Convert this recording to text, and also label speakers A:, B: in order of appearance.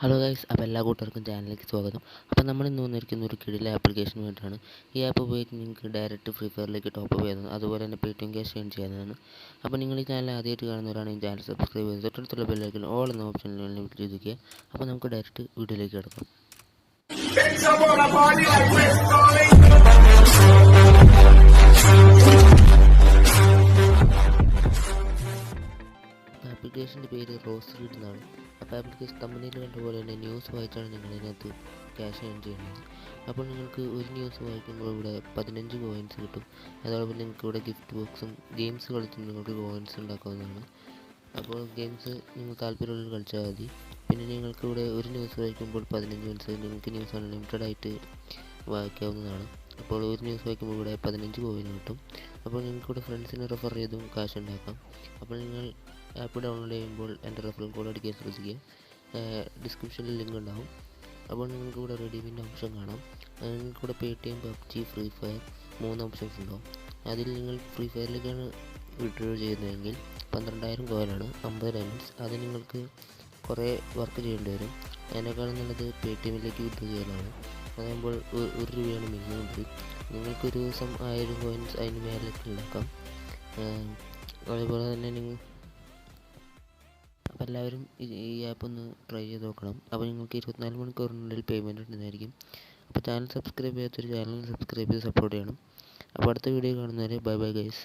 A: Hello guys അപ്പോൾ എല്ലാ കൂട്ടുകാർക്കും ചാനലിലേക്ക് സ്വാഗതം. അപ്പോൾ നമ്മൾ ഇന്ന് വന്നിരിക്കുന്ന ഒരു കിടിലെ ആപ്ലിക്കേഷൻ വേണ്ടിയിട്ടാണ് ഈ ആപ്പ് ഉപയോഗിച്ച് നിങ്ങൾക്ക് ഡയറക്റ്റ് ഫ്രീ ഫയറിലേക്ക് ടോപ്പ് ചെയ്യുന്നത് അതുപോലെ തന്നെ പേ ക്യാഷ് ഏൺ ചെയ്യുന്നതാണ് അപ്പോൾ നിങ്ങൾ ഈ ചാനൽ ആദ്യമായിട്ട് കാണുന്നവരാണെങ്കിൽ ചാനൽ സബ്സ്ക്രൈബ് ചെയ്ത് തൊട്ടടുത്തുള്ള ബെല്ലൈക്കൻ ഓൾ എന്ന ഓപ്ഷനിൽ ക്ലിക്ക് ചെയ്തിരിക്കുക. അപ്പോൾ നമുക്ക് ഡയറക്റ്റ് വീഡിയോയിലേക്ക് കിടക്കാം. ആപ്ലിക്കേഷന്റെ പേര് റോസ് റീഡ് എന്നാണ്. അപ്പോൾ ആപ്ലിക്കേഷൻ കമ്പനിയിൽ കണ്ട പോലെ തന്നെ ന്യൂസ് വായിച്ചാണ് നിങ്ങൾ ഇതിനകത്ത് ക്യാഷ് ഏൺ ചെയ്യുന്നത്. അപ്പോൾ നിങ്ങൾക്ക് ഒരു ന്യൂസ് വായിക്കുമ്പോൾ ഇവിടെ പതിനഞ്ച് കോയിൻസ് കിട്ടും. അതോടൊപ്പം നിങ്ങൾക്ക് ഇവിടെ ഗിഫ്റ്റ് ബോക്സും ഗെയിംസ് കളിച്ചും നിങ്ങൾക്ക് കോയിൻസ് ഉണ്ടാക്കാവുന്നതാണ്. അപ്പോൾ ഗെയിംസ് നിങ്ങൾ താല്പര്യമുള്ള കളിച്ചാൽ മതി. പിന്നെ നിങ്ങൾക്ക് ഇവിടെ ഒരു ന്യൂസ് വായിക്കുമ്പോൾ പതിനഞ്ച് കോയിൻസ് നിങ്ങൾക്ക് ന്യൂസ് അൺലിമിറ്റഡ് ആയിട്ട് വായിക്കാവുന്നതാണ്. അപ്പോൾ ഒരു ന്യൂസ് വായിക്കുമ്പോൾ ഇവിടെ പതിനഞ്ച് കോയിൻ കിട്ടും. അപ്പോൾ നിങ്ങൾക്ക് ഇവിടെ ഫ്രണ്ട്സിനെ റെഫർ ചെയ്തും കാശ് ഉണ്ടാക്കാം. അപ്പോൾ നിങ്ങൾ ആപ്പ് ഡൗൺലോഡ് ചെയ്യുമ്പോൾ എന്റെ റെഫറൽ കോഡ് അടിക്കാൻ ശ്രദ്ധിക്കുക ഡിസ്ക്രിപ്ഷനിൽ ലിങ്ക് ഉണ്ടാവും. അപ്പോൾ നിങ്ങൾക്ക് ഇവിടെ റെഡിമിന്റെ ഓപ്ഷൻ കാണാം. നിങ്ങൾക്ക് ഇവിടെ Paytm PUBG free fire മൂന്ന് ഓപ്ഷൻസ് ഉണ്ടാവും. അതിൽ നിങ്ങൾ ഫ്രീ ഫയറിലേക്കാണ് വിഡ്രോ ചെയ്യുന്നതെങ്കിൽ പന്ത്രണ്ടായിരം കോയിനാണ് അമ്പത് ഡയമണ്ട്സ് അത് നിങ്ങൾക്ക് കുറേ വർക്ക് ചെയ്യേണ്ടി വരും. അതിനേക്കാളും നല്ലത് പേ ടി എമ്മിലേക്ക് വിഡ്രോ ചെയ്യലാണ് അതാകുമ്പോൾ ഒരു രൂപയാണ് മിനിമം ഉണ്ട് നിങ്ങൾക്ക് ഒരു ദിവസം ആയിരം കോയിൻസ് അതിന് മേലേക്ക് ഉണ്ടാക്കാം അതുപോലെ തന്നെ നിങ്ങൾ അപ്പോൾ എല്ലാവരും ഈ ആപ്പ് ഒന്ന് ട്രൈ ചെയ്ത് നോക്കണം. അപ്പോൾ നിങ്ങൾക്ക് ഇരുപത്തിനാല് മണിക്കൂറിനുള്ളിൽ പേയ്മെന്റ് ഉണ്ടായിരിക്കും അപ്പോൾ ചാനൽ സബ്സ്ക്രൈബ് ചെയ്യാത്തൊരു ചാനൽ സബ്സ്ക്രൈബ് ചെയ്ത് സപ്പോർട്ട് ചെയ്യണം. അപ്പോൾ അടുത്ത വീഡിയോ കാണുന്നവരെ ബൈ ബൈ ഗൈസ്.